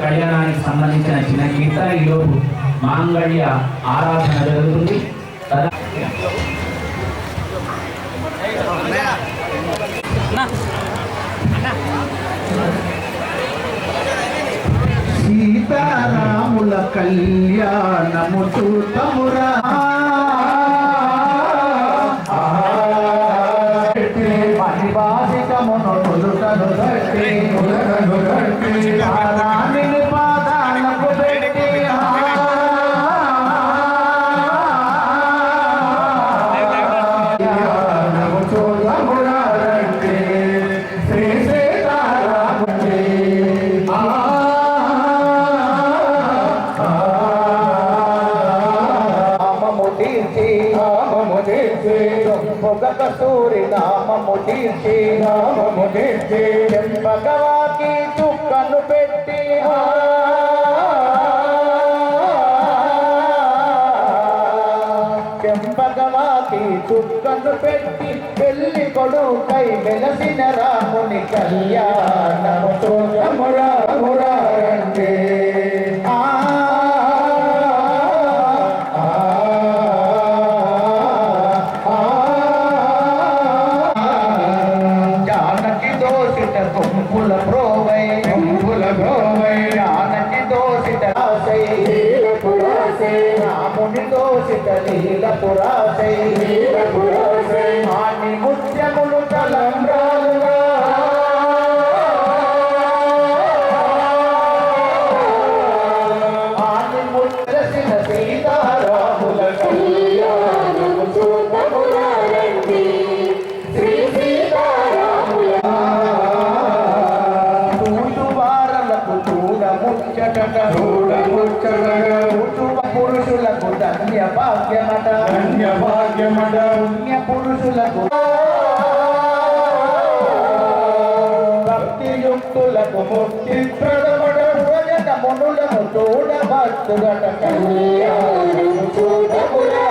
కళ్యాణానికి సంబంధించిన చిన్న కీర్తన ఈలోపు మాంగళ్య ఆరాధన జరుగుతుంది. సీతారాముల కళ్యాణము చూతమురా పరిభాషికమును తొలుతను నామము తీర్చి పొగ నామము తీర్చి నామము తీర్చి భగవాకి చుక్కను పెట్టి. చెంపగవాకి చుక్కను పెట్టి పెళ్ళి కొడుకై వెలసిన రాముని కళ్యాణము. చూడమురామురారండి రాముని దోషిత లీల పురాసై ఆని ముత్యములు తలంబ్రాలుగా. ఆని ముద్రసిన సీతారాముల కళ్యాణము చూడములారండి శ్రీ సీతారాముల. తూటువారలకు చూడ ముచ్చటట చూడ ముచ్చటట పురుషులకు ధన్య భాగ్యమట ధన్య భాగ్యమట పుణ్య పురుషులకు భక్తియుక్తులకు ముక్తి ప్రదమడ ప్రజట మునులను చూడ భక్తుడట కళ్యాణము చూడములారండి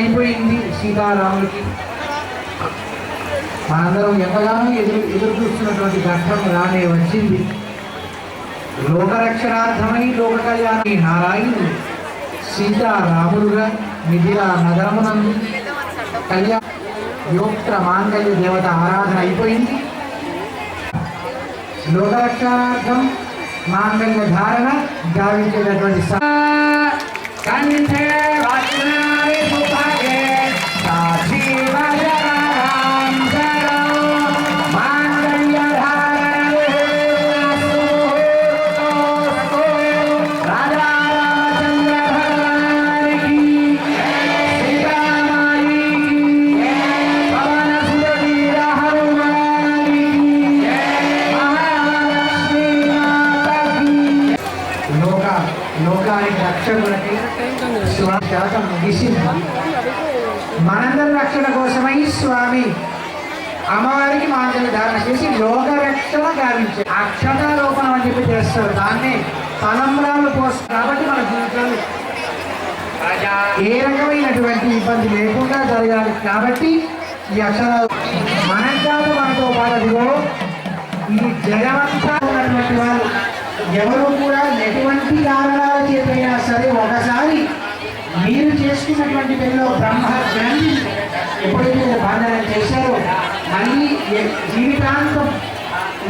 అయిపోయింది సీతారాములకి మనందరం ఎంతగానో ఎదురు ఎదురు చూస్తున్నటువంటి ఘట్టం రానే వచ్చింది. లోకరక్షణార్థమై లోక కళ్యాణి నారాయణుడు సీతారాములుగా మిథిలా నగరమునందు కళ్యాణ యోక్త మాంగళ్య దేవత ఆరాధన అయిపోయింది. లోకరక్షణార్థం మాంగళ్య ధారణ గావించేటటువంటి రక్షణ కోసమై స్వామి అమ్మవారికి మాంగళ్య ధారణ చేసి లోక రక్షణ గావించారు అక్షతారోపణం అని చెప్పి చేస్తారు. దాన్ని తలంబ్రాలు పోస్తారు. కాబట్టి మన జీవితాలు ఏ రకమైనటువంటి ఇబ్బంది లేకుండా జరగాలి. కాబట్టి ఈ అక్షరాలు మనం కాదు మనతో పాటు అదిగో ఈ జగమంతా ఉన్నటువంటి వాళ్ళు ఎవరు కూడా ఎటువంటి కారణాల చేతైనా సరే ఒకసారి మీరు చేసుకున్నటువంటి పెళ్ళిలో బ్రహ్మ గ్రంథి ఎప్పుడైతే బంధనం చేశారో మళ్ళీ జీవితాంతం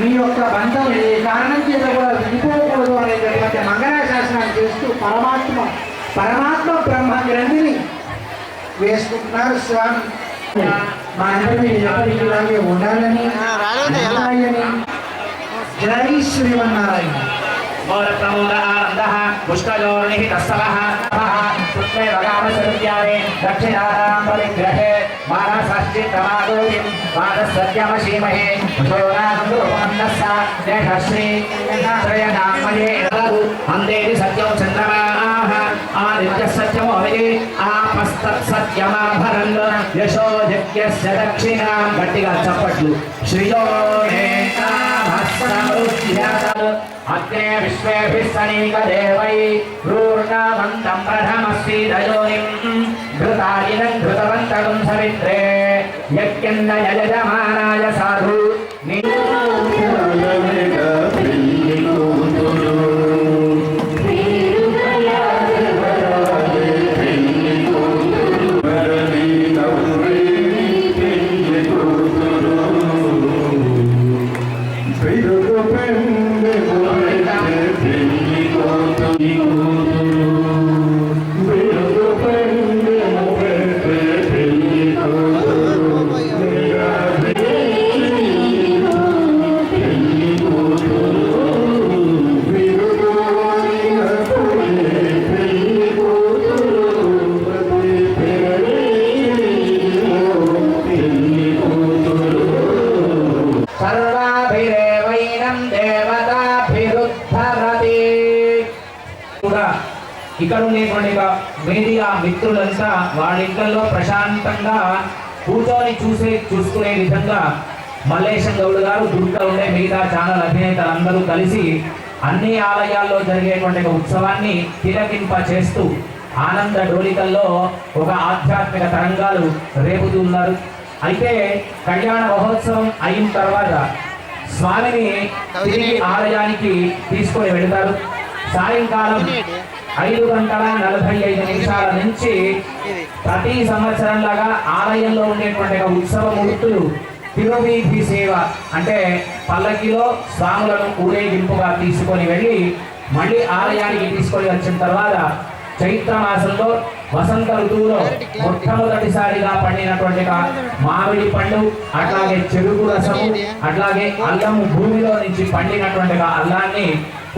మీ యొక్క బంధం ఏ కారణం చేత కూడా విడిపోకూడదు అనేటటువంటి మంగళాశాసనాలు చేస్తూ పరమాత్మ పరమాత్మ బ్రహ్మ గ్రంథిని వేసుకుంటున్నారు స్వామి. మా అందరినీ ఎప్పటికీ ఇలాగే ఉండాలని జై శ్రీమన్నారాయణ. మోరప్రమోద ఆనందః పుష్కయోర్నిహితः శ్రయనామయే అందేది సత్యం చంద్రమాః. ఆదిత్య సత్యమో విధి ఆపస్తత్సత్యమాభరన్. యశో యజ్ఞస్య దక్షిణాం. గట్టిగా చప్పట్లు. శ్రియో అగ్నే విశ్వేభిः సనీకదేవై. రూర్ణవంతం ప్రథమస్వీదయోనిం ఘృతాయినం ఘృతవంతకం సవిత్రే. యజ్ఞన్న యజమానాయ సాధు నీ కూడా ఇక్కడ ఉండేటువంటి మీడియా మిత్రులంతా వాళ్ళ ఇళ్ళలో ప్రశాంతంగా కూర్చొని చూసే చూసుకునే విధంగా మల్లేశం గౌడ్ గారు దుర్గా ఉండే మిగతా ఛానల్ అధినేతలందరూ కలిసి అన్ని ఆలయాల్లో జరిగేటువంటి ఉత్సవాన్ని తిలకింప చేస్తూ ఆనంద డోలికల్లో ఒక ఆధ్యాత్మిక తరంగాలు రేపుతున్నారు. అయితే కళ్యాణ మహోత్సవం అయిన తర్వాత స్వామిని తిరిగి ఆలయానికి తీసుకొని వెళతారు. సాయంకాలం ఐదు గంటల నలభై ఐదు నిమిషాల నుంచి ప్రతి సంవత్సరంలాగా ఆలయంలో ఉండేటువంటి ఉత్సవ మూర్తులు తిరువీధి సేవ అంటే పల్లకిలో స్వాములను ఊరేగింపుగా తీసుకొని వెళ్ళి మళ్ళీ ఆలయానికి తీసుకొని వచ్చిన తర్వాత చైత్ర మాసంలో వసంత ఋతువులో మొట్టమొదటిసారిగా పండినటువంటి మామిడి పండు అట్లాగే చెరుకు రసము అట్లాగే అల్లము భూమిలో నుంచి పండినటువంటి అల్లాన్ని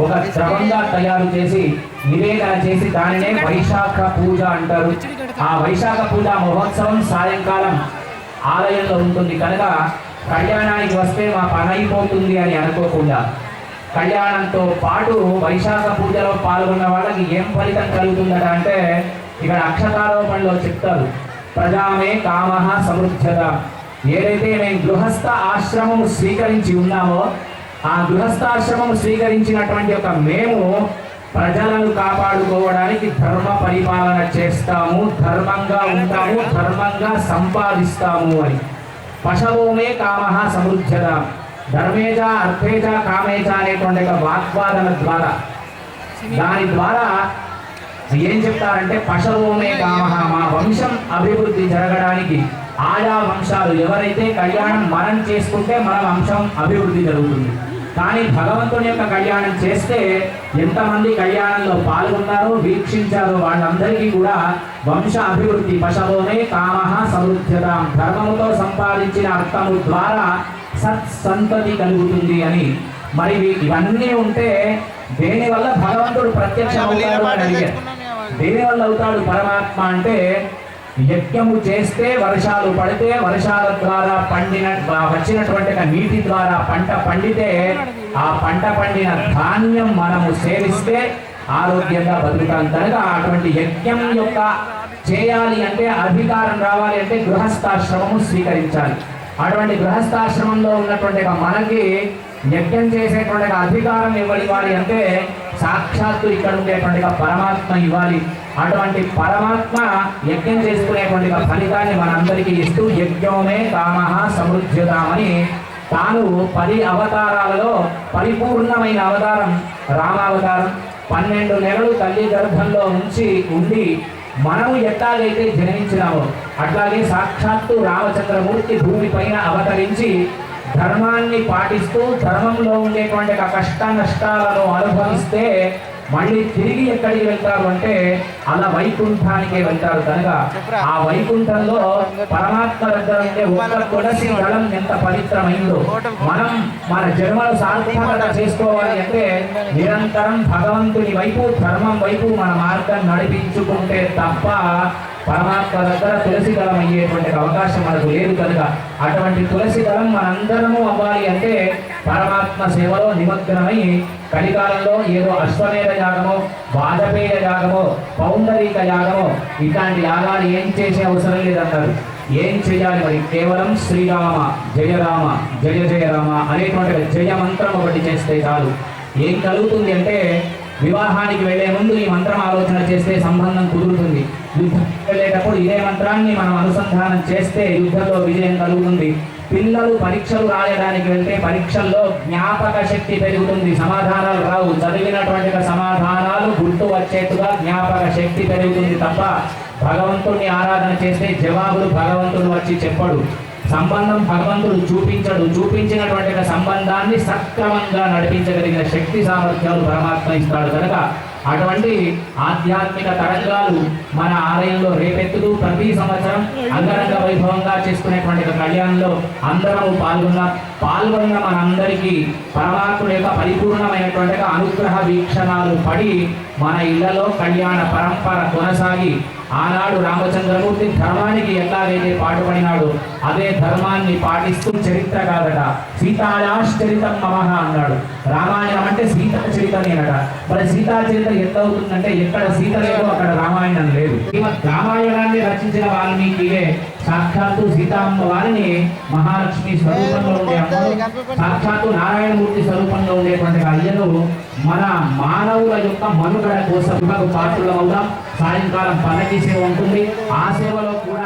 ఒక ద్రవంగా తయారు చేసి నివేదన చేసి దానినే వైశాఖ పూజ అంటారు. ఆ వైశాఖ పూజ మహోత్సవం సాయంకాలం ఆలయంలో ఉంటుంది. కనుక కళ్యాణానికి వస్తే మా పని అయిపోతుంది అని అనుకోకుండా కళ్యాణంతో పాటు వైశాఖ పూజలో పాల్గొన్న వాళ్ళకి ఏం ఫలితం కలుగుతుందట అంటే ఇక్కడ అక్షతారోపణలో చెప్తారు. ప్రజామే కామః సమృద్ధత. ఏదైతే మేము గృహస్థ ఆశ్రమం స్వీకరించి ఉన్నామో ఆ గృహస్థాశ్రమం స్వీకరించినటువంటి ఒక మేము ప్రజలను కాపాడుకోవడానికి ధర్మ పరిపాలన చేస్తాము ధర్మంగా ఉంటాము ధర్మంగా సంపాదిస్తాము అని. పశవోమే కామః సమృద్ధత ధర్మేజ అర్థేజ కామేజ అనేటువంటి ఒక వాగ్వాదన ద్వారా. దాని ద్వారా ఏం చెప్తారంటే పశవోమే కామః మా వంశం అభివృద్ధి జరగడానికి ఆయా వంశాలు. ఎవరైతే కళ్యాణం మనం చేసుకుంటే మన వంశం అభివృద్ధి జరుగుతుంది. కానీ భగవంతుని యొక్క కళ్యాణం చేస్తే ఎంతమంది కళ్యాణంలో పాల్గొన్నారో వీక్షించారో వాళ్ళందరికీ కూడా వంశ అభివృద్ధి పశవోమే కామః సమృద్ధత ధర్మముతో సంపాదించిన అర్థము ద్వారా సత్ సంతతి కలుగుతుంది అని. మరి ఇవి- ఇవన్నీ ఉంటే దేని వల్ల భగవంతుడు ప్రత్యక్ష దేని వల్ల అవుతాడు పరమాత్మ అంటే యజ్ఞము చేస్తే వర్షాలు పడితే వర్షాల ద్వారా పండిన వచ్చినటువంటి నీటి ద్వారా పంట పండితే ఆ పంట పండిన ధాన్యం మనము సేవిస్తే ఆరోగ్యంగా బతుకుతాం. కనుక అటువంటి యజ్ఞం యొక్క చేయాలి అంటే అధికారం రావాలి అంటే గృహస్థాశ్రమము స్వీకరించాలి. అటువంటి గృహస్థాశ్రమంలో ఉన్నటువంటి మనకి యజ్ఞం చేసేటువంటి అధికారం ఇవ్వాలి. అంటే సాక్షాత్తు ఇక్కడ ఉండేటువంటి పరమాత్మ ఇవ్వాలి. అటువంటి పరమాత్మ యజ్ఞం చేసుకునేటువంటి ఫలితాన్ని మనందరికీ ఇస్తూ యజ్ఞమే కామ సమృద్ధ్యుతామని తాను పది అవతారాలలో పరిపూర్ణమైన అవతారం రామావతారం పన్నెండు నెలలు తల్లి గర్భంలో ఉంచి ఉండి మనము ఎట్లాగైతే జన్మించినామో అట్లాగే సాక్షాత్తు రామచంద్రమూర్తి భూమిపైన అవతరించి ధర్మాన్ని పాటిస్తూ ధర్మంలో ఉండేటువంటి ఆ కష్ట నష్టాలను అనుభవిస్తే మళ్ళీ తిరిగి ఎక్కడికి వెళ్తారు అంటే అలా వైకుంఠానికి వెళ్తారు కనుక. ఆ వైకుంఠంలో పరమాత్మ దగ్గర ఉండే ఒక్క తులసి దళం ఎంత పవిత్రమైందో. మనం మన జన్మను సార్థకత చేసుకోవాలి అంటే నిరంతరం భగవంతుని వైపు ధర్మం వైపు మన మార్గం నడిపించుకుంటే తప్ప పరమాత్మ దగ్గర తులసి దళం అయ్యేటువంటి అవకాశం మనకు లేదు కనుక అటువంటి తులసి దళం మనందరము అవ్వాలి అంటే పరమాత్మ సేవలో నిమగ్నమై కలికాలంలో ఏదో అశ్వమేధ యాగమో వాజపేయ యాగమో పౌండరీక యాగమో ఇట్లాంటి యాగాలు ఏం చేసే అవసరం లేదంటారు ఏం చేయాలి మరి? కేవలం శ్రీరామ జయరామ జయ జయరామ అనేటువంటి జయ మంత్రం ఒకటి చేస్తే చాలు. ఏం కలుగుతుంది అంటే వివాహానికి వెళ్ళే ముందు ఈ మంత్రం ఆలోచన చేస్తే సంబంధం కుదురుతుంది. యుద్ధం వెళ్ళేటప్పుడు ఇదే మంత్రాన్ని మనం అనుసంధానం చేస్తే యుద్ధంలో విజయం కలుగుతుంది. పిల్లలు పరీక్షలు రాయడానికి వెళ్తే పరీక్షల్లో జ్ఞాపక శక్తి పెరుగుతుంది. సమాధానాలు రావు. చదివినటువంటి సమాధానాలు గుర్తు వచ్చేట్టుగా జ్ఞాపక శక్తి పెరుగుతుంది తప్ప భగవంతుణ్ణి ఆరాధన చేస్తే జవాబులు భగవంతుడు వచ్చి చెప్పడు. సంబంధం భగవంతుడు చూపించడు. చూపించినటువంటి సంబంధాన్ని సక్రమంగా నడిపించగలిగిన శక్తి సామర్థ్యాలు పరమాత్మ ఇస్తాడు. కనుక అటువంటి ఆధ్యాత్మిక తరంగాలు మన ఆలయంలో రేపెత్తుతూ ప్రతి సంవత్సరం అంగరంగ వైభవంగా చేసుకునేటువంటి కళ్యాణంలో అందరం పాల్గొన్నాం పాల్గొన్న మనందరికీ పరమాత్ముడు యొక్క పరిపూర్ణమైనటువంటి అనుగ్రహ వీక్షణాలు పడి మన ఇళ్ళలో కళ్యాణ పరంపర కొనసాగి ఆనాడు రామచంద్రమూర్తి ధర్మానికి ఎట్లాగైతే పాటుపడినాడు అదే ధర్మాన్ని పాటిస్తూ చరిత్ర కాదట. సీతాయాశ్చరితం మమహ అన్నాడు. రామాయణం అంటే సీతా చరితనేనట మరి సీతా చరిత ఎంత అవుతుందంటే ఎక్కడ సీత లేదో అక్కడ రామాయణం లేదు. రామాయణాన్ని రచించిన వాల్మీకియే సాక్షాత్తు సీతామ్మ వారిని మహాలక్ష్మి స్వరూపంలో ఉండే అమ్మను సాక్షాత్తు నారాయణమూర్తి స్వరూపంలో ఉండేటువంటి అయ్యను మన మానవుల యొక్క మనుగడ కోసం పాత్రలు అవుదాం. సాయంకాలం పల్లకి సేవ ఉంటుంది. ఆ సేవలో కూడా